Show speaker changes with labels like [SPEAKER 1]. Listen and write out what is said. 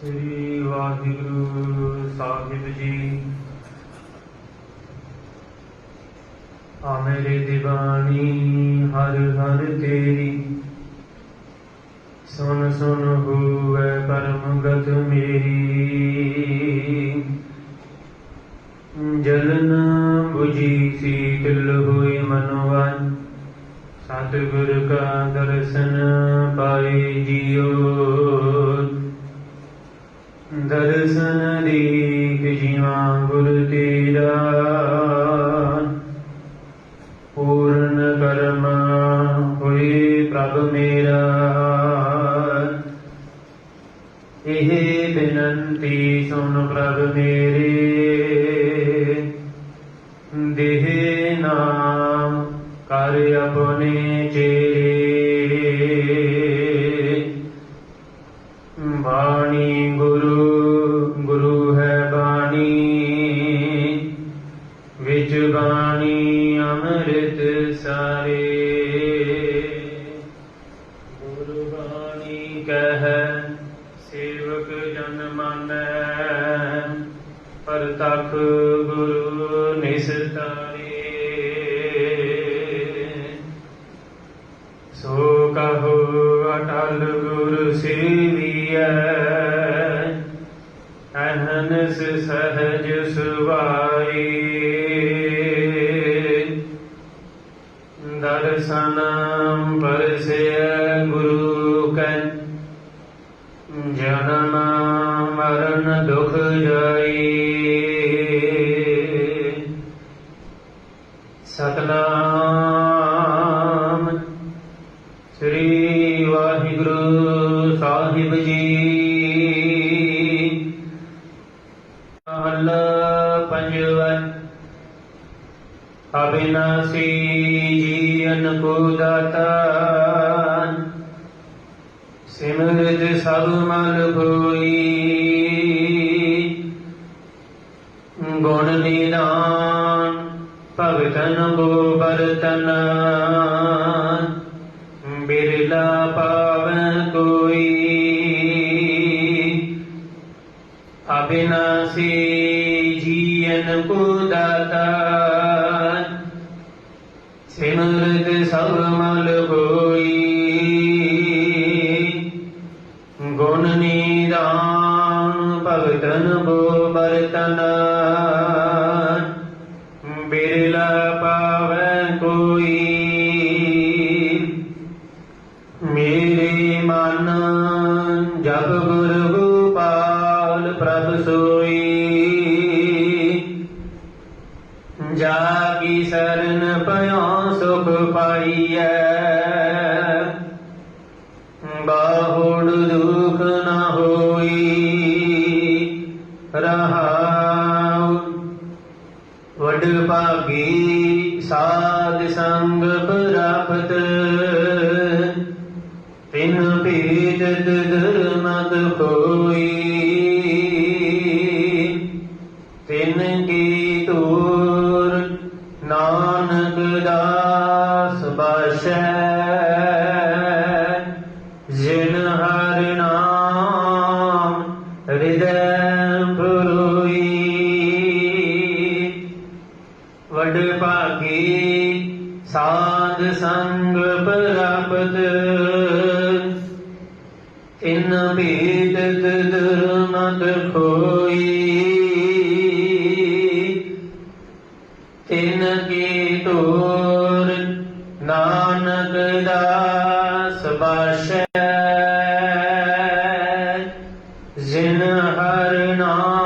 [SPEAKER 1] ਸ੍ਰੀ ਵਾਹਿਗੁਰੂ ਸਾਹਿਬ ਜੀ। ਆ ਮੇਰੇ ਦੀਵਾਨੀ ਹਰ ਹਰ ਤੇਰੀ। ਸੁਨ ਸੁਨ ਹੋਵੇ ਪਰਮਗਤ ਮੇਰੀ। ਜਲਨ 부ਜੀ ਸੀਤਲ ਹੋਈ ਮਨਵਨ ਸਤਿਗੁਰ ਕਾ ਦਰਸ਼ਨ ਪਾਏ ਜਿਉ ਦਰਸ਼ਨ ਦੀਖ ਜੀਵਾ ਗੁਰ ਤੇਰਾ। ਪੂਰਨ ਕਰਮ ਹੋਏ ਪ੍ਰਭ ਮੇਰਾ। ਇਹ ਬੇਨੰਤੀ ਸੁਣ ਪ੍ਰਭ ਮੇਰੇ। ਦੇਹ ਨਾਮ ਕਰ ਆਪਣੇ ਚੇਰੇ। ਬਾਣੀ ਗੁਰੂ ਅੰਮ੍ਰਿਤ ਸਾਰੇ। ਗੁਰੂ ਬਾਣੀ ਕਹੈ, ਸੇਵਕ ਜਨ ਮਾਨੈ, ਪਰਤਖ ਗੁਰੂ ਨਿਸਤਾਰੇ। ਸੋ ਕਹੋ, ਅਟਲ ਗੁਰ ਸੇਵੀਐ, ਅਹਨਸ ਸਹਜ ਸੁਵਾਈ ਕੈ ਜਨਮ ਮਰਨ ਦੁਖ ਜਾਈ। ਸਤਨਾਮ ਸ੍ਰੀ ਵਾਹਿਗੁਰੂ ਸਾਹਿਬ ਜੀ। ਮਹੱਲਾ ਪੰਜਵਨ ਅਬਿਨਾਸੀ ਜੀਵਨ ਕੋ ਦਾਤਾ ਸਿਮਰਤ ਸਭ ਮਲ ਹੋਈ ਗੁਣ ਨਿਦਾਨ ਭਗਤਨ ਕੋ ਬਰਤਨ ਬਿਰਲਾ ਪਾਵਨ ਕੋਈ। ਅਬਿਨਾਸੀ ਜੀਵਨ ਕੋ ਦਾਤਾ। ਸਿਮਰਤ ਸਭ ਮਲ ਹੋਈ ਭਗਤਨ ਬੋ ਬਰਤਨ ਬਿਰਲਾ ਪਾਵੈ ਕੋਈ। ਮੇਰੇ ਮਨ ਜਪ ਗੁਰ ਗੋਪਾਲ ਪ੍ਰਭ ਸੋਈ। ਜਾ ਕੀ ਸਰਨ ਪਿਓ ਸੁਖ ਪਾਈਐ। ਰਹਾਉ। ਵਡ ਭਾਗੀ ਸਾਧ ਸੰਗ ਪ੍ਰਾਪਤ। ਤਿਨ ਭੇਦਤ ਧਰਮਤ ਹੋਈ। ਤਿਨ ਕੀ ਤੂਰ ਨਾਨਕ ਦਾਸ ਬਾਸ਼ੈ। ਜਿਨ ਵਡ ਭਾਗੀ ਸਾਧ ਸੰਗ ਪ੍ਰਾਪਤ। ਇਨ ਭੇਦਤ ਦੁਰਮਤ ਖੋਈ। ਤਿਨ ਕੀ ਤੋਰ ਨਾਨਕ ਦਾਸ ਬਾਸ਼ੈ ਜਿਨ ਹਰ ਨਾਮ